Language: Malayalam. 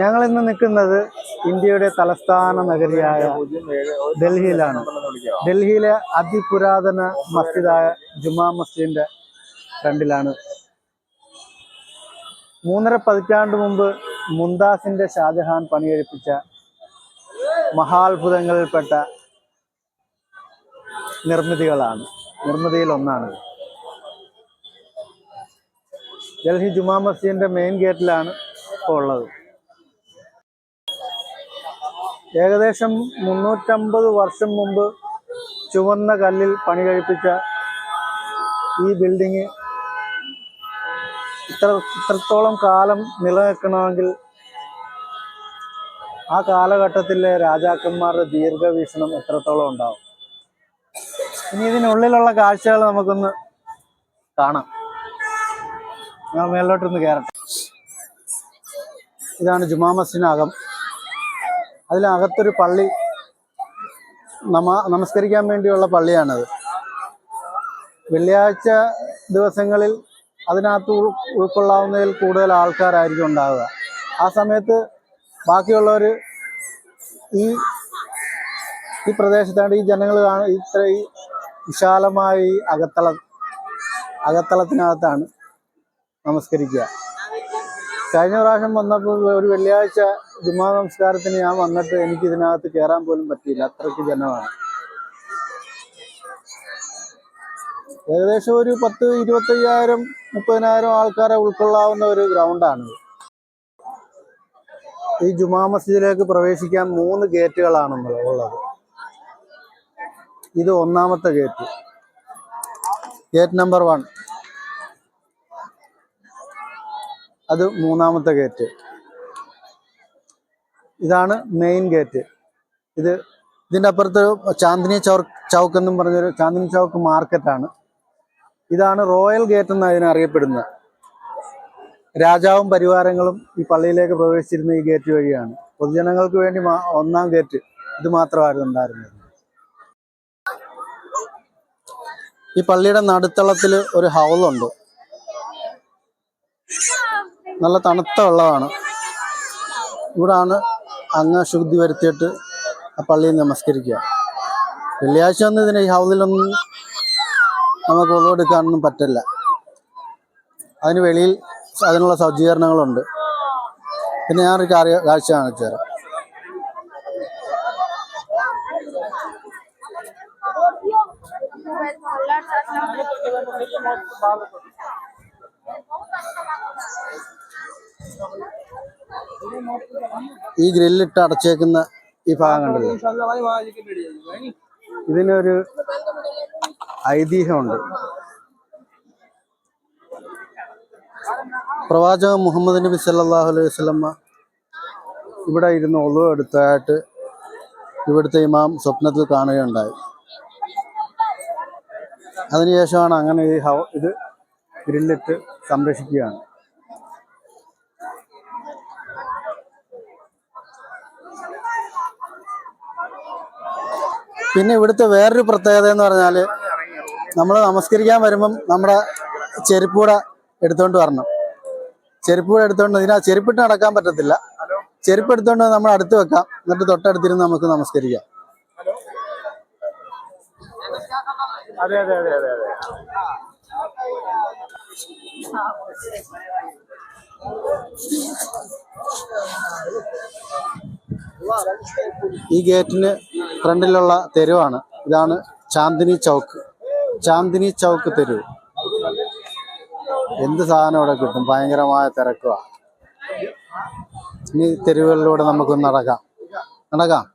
ഞങ്ങൾ ഇന്ന് നിൽക്കുന്നത് ഇന്ത്യയുടെ തലസ്ഥാന നഗരിയായ ഡൽഹിയിലാണ്. ഡൽഹിയിലെ അതിപുരാതന മസ്ജിദായ ജുമാ മസ്ജിദിന്റെ ഫ്രണ്ടിലാണ്. മൂന്നര പതിറ്റാണ്ട് മുമ്പ് മുംതാസിന്റെ ഷാജഹാൻ പണിയെടുപ്പിച്ച മഹാത്ഭുതങ്ങളിൽപ്പെട്ട നിർമ്മിതികളാണ്. നിർമ്മിതിയിൽ ഒന്നാണ് ഡൽഹി ജുമാ മസ്ജിദിന്റെ മെയിൻ ഗേറ്റിലാണ് ഇപ്പോൾ ഉള്ളത്. ഏകദേശം മുന്നൂറ്റമ്പത് വർഷം മുമ്പ് ചുവന്ന കല്ലിൽ പണി കഴിപ്പിച്ച ഈ ബിൽഡിങ് ഇത്ര ഇത്രത്തോളം കാലം നിലനിൽക്കണമെങ്കിൽ ആ കാലഘട്ടത്തിലെ രാജാക്കന്മാരുടെ ദീർഘവീക്ഷണം എത്രത്തോളം ഉണ്ടാവും? ഇനി ഇതിനുള്ളിലുള്ള കാഴ്ചകൾ നമുക്കൊന്ന് കാണാം. ഞാൻ മേലോട്ടൊന്ന് കയറട്ടെ. ഇതാണ് ജുമാ മസ്ജിദിനകം. അതിനകത്തൊരു പള്ളി നമ നമസ്കരിക്കാൻ വേണ്ടിയുള്ള പള്ളിയാണത്. വെള്ളിയാഴ്ച ദിവസങ്ങളിൽ അതിനകത്ത് ഉൾ- ഉൾക്കൊള്ളാവുന്നതിൽ കൂടുതൽ ആൾക്കാരായിരിക്കും ഉണ്ടാവുക. ആ സമയത്ത് ബാക്കിയുള്ളവർ ഈ ഈ പ്രദേശത്താണ് ഈ ജനങ്ങൾ കാണും ഇത്ര ഈ വിശാലമായ ഈ അകത്തള അകത്തളത്തിനകത്താണ് നമസ്കരിക്കുക. കഴിഞ്ഞ പ്രാവശ്യം വന്നപ്പോൾ ഒരു വെള്ളിയാഴ്ച ജുമാ നമസ്കാരത്തിന് ഞാൻ വന്നിട്ട് എനിക്ക് ഇതിനകത്ത് കയറാൻ പോലും പറ്റിയില്ല. അത്രയ്ക്ക് ജനമാണ്. ഏകദേശം ഒരു പത്ത് ഇരുപത്തയ്യായിരം മുപ്പതിനായിരം ആൾക്കാരെ ഉൾക്കൊള്ളാവുന്ന ഒരു ഗ്രൗണ്ടാണ് ഈ ജുമാ മസ്ജിദിലേക്ക് പ്രവേശിക്കാൻ മൂന്ന് ഗേറ്റുകളാണ് ഉള്ളത്. ഇത് ഒന്നാമത്തെ ഗേറ്റ്. Gate number one. അത് മൂന്നാമത്തെ ഗേറ്റ് ഇതാണ് മെയിൻ ഗേറ്റ് ഇത് ഇതിന്റെ അപ്പുറത്ത് ചാന്ദിനി ചൗ ചൗക്ക് എന്നും പറഞ്ഞൊരു ചാന്ദിനി ചൗക്ക് മാർക്കറ്റാണ് ഇതാണ് റോയൽ ഗേറ്റ് എന്ന് അതിനറിയപ്പെടുന്നത് രാജാവും പരിവാരങ്ങളും ഈ പള്ളിയിലേക്ക് പ്രവേശിച്ചിരുന്ന ഈ ഗേറ്റ് വഴിയാണ്. പൊതുജനങ്ങൾക്ക് വേണ്ടി ഒന്നാം ഗേറ്റ് ഇത് മാത്രമായിരുന്നു ഉണ്ടായിരുന്നത്. ഈ പള്ളിയുടെ നടുത്തളത്തിൽ ഒരു ഹൗളുണ്ട്. നല്ല തണുത്ത വെള്ളമാണ് ഇവിടാണ് അങ്ങ് ശുദ്ധി വരുത്തിയിട്ട് ആ പള്ളിയിൽ നമസ്കരിക്കുക. വെള്ളിയാഴ്ച ഒന്നും ഇതിന് ഈ ഹൗസിലൊന്നും നമുക്ക് ഉള്ളെടുക്കാനൊന്നും പറ്റില്ല. അതിന് വെളിയിൽ അതിനുള്ള സജ്ജീകരണങ്ങളുണ്ട്. പിന്നെ ഞാനൊരു കാര്യ കാഴ്ച കാണിച്ചു തരാം. ഈ ഗ്രില്ലിട്ട് അടച്ചേക്കുന്ന ഈ ഭാഗം കണ്ടല്ലോ. ഇതിനൊരു ഐതിഹ്യമുണ്ട്. പ്രവാചകൻ മുഹമ്മദ് നബി സല്ലാഹു അലൈഹി വസ്ലമ്മ ഇവിടെ ഇരുന്ന് ഒളിവ് എടുത്തായിട്ട് ഇവിടുത്തെ ഇമാം സ്വപ്നത്തിൽ കാണുകയുണ്ടായി. അതിനുശേഷമാണ് അങ്ങനെ ഈ ഹവ ഇത് ഗ്രില്ലിട്ട് സംരക്ഷിക്കുകയാണ്. പിന്നെ ഇവിടുത്തെ വേറൊരു പ്രത്യേകത എന്ന് പറഞ്ഞാൽ നമ്മൾ നമസ്കരിക്കാൻ വരുമ്പം നമ്മുടെ ചെരുപ്പ് കൂടെ എടുത്തോണ്ട് വരണം. ചെരുപ്പ് കൂടെ എടുത്തോണ്ട് ഇതിനാ ചെരുപ്പിട്ട് നടക്കാൻ പറ്റത്തില്ല. ചെരുപ്പ് എടുത്തോണ്ട് നമ്മൾ അടുത്ത് വെക്കാം. എന്നിട്ട് തൊട്ടടുത്തിരുന്ന് നമുക്ക് നമസ്കരിക്കാം. അതെ അതെ. ഈ ഗേറ്റിന് ഫ്രണ്ടിലുള്ള തെരുവാണ്. ഇതാണ് ചാന്ദിനി ചൗക്ക്. ചാന്ദിനി ചൗക്ക് തെരുവ്. എന്ത് സാധനം ഇവിടെ കിട്ടും? ഭയങ്കരമായ തിരക്കുവാ. ഇനി തെരുവുകളിലൂടെ നമുക്കൊന്ന് നടക്കാം. നടക്കാം.